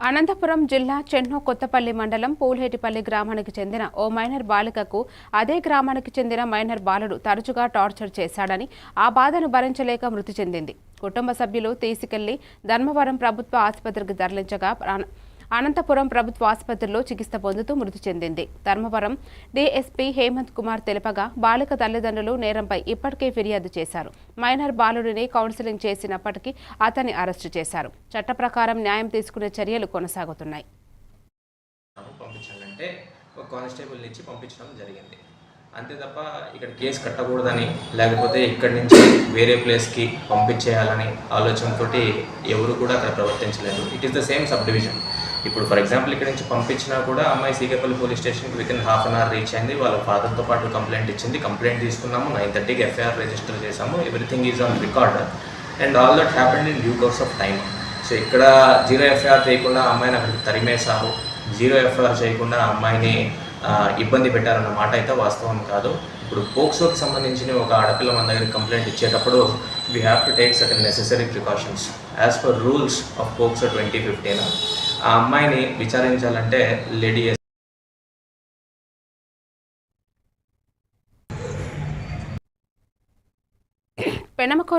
అనంతపురం జిల్లా చెన్నో కొత్తపల్లి మండలం పూల్హేటిపల్లి గ్రామానికి చెందిన ఓ మైనర్ బాలికకు అదే గ్రామానికి చెందిన మైనర్ బాలుడు తరచుగా టార్చర్ చేశాడని ఆ బాధను భరించలేక మృతి చెందింది. కుటుంబ సభ్యులు తీసుకెళ్ళి ధర్మవరం ప్రభుత్వ ఆసుపత్రికి తరలించగా అనంతపురం ప్రభుత్వ ఆసుపత్రిలో చికిత్స పొందుతూ మృతి చెందింది. ధర్మవరం డీఎస్పీ హేమంత్ కుమార్ తెలుపగా బాలిక తల్లిదండ్రులు నేరంపై ఇప్పటికే ఫిర్యాదు చేశారు. మైనర్ బాలుడిని కౌన్సిలింగ్ చేసినప్పటికీ అతన్ని అరెస్టు చేశారు. చట్ట ప్రకారం న్యాయం తీసుకునే చర్యలు కొనసాగుతున్నాయి. పంపించాలంటే ఒక కానిస్టేబుల్ని ఇచ్చి పంపించడం జరిగింది. అంతే తప్ప ఇక్కడ కేసు కట్టకూడదని లేకపోతే ఇక్కడి నుంచి వేరే ప్లేస్కి పంపించేయాలని ఆలోచనతోటి ఎవరు కూడా అక్కడ ప్రవర్తించలేదు. It is the same subdivision ఇప్పుడు ఫర్ ఎగ్జాంపుల్ ఇక్కడ నుంచి పంపించినా కూడా అమ్మాయి సీకేపల్లి పోలీస్ స్టేషన్కి with in half an hour reach అయింది. వాళ్ళ ఫాదర్తో పాటు కంప్లైంట్ ఇచ్చింది. కంప్లైంట్ తీసుకున్నాము. నైన్ థర్టీకి ఎఫ్ఐఆర్ రిజిస్టర్ చేసాము everything is on record and all that happened in due course of time so ఇక్కడ జీరో ఎఫ్ఐఆర్ చేయకుండా అమ్మాయిని అక్కడికి తరిమేశారు. జీరో ఎఫ్ఐఆర్ చేయకుండా అమ్మాయిని ఇబ్బంది పెట్టారన్న మాట అయితే వాస్తవం కాదు. ఇప్పుడు పోక్సోకి సంబంధించిన ఒక ఆడపిల్ల మన దగ్గర కంప్లైంట్ ఇచ్చేటప్పుడు we have to take certain necessary precautions as per rules of POCSO twenty fifteen ఆ అమ్మాయిని విచారించాలంటే లేడీ పెనమకూరు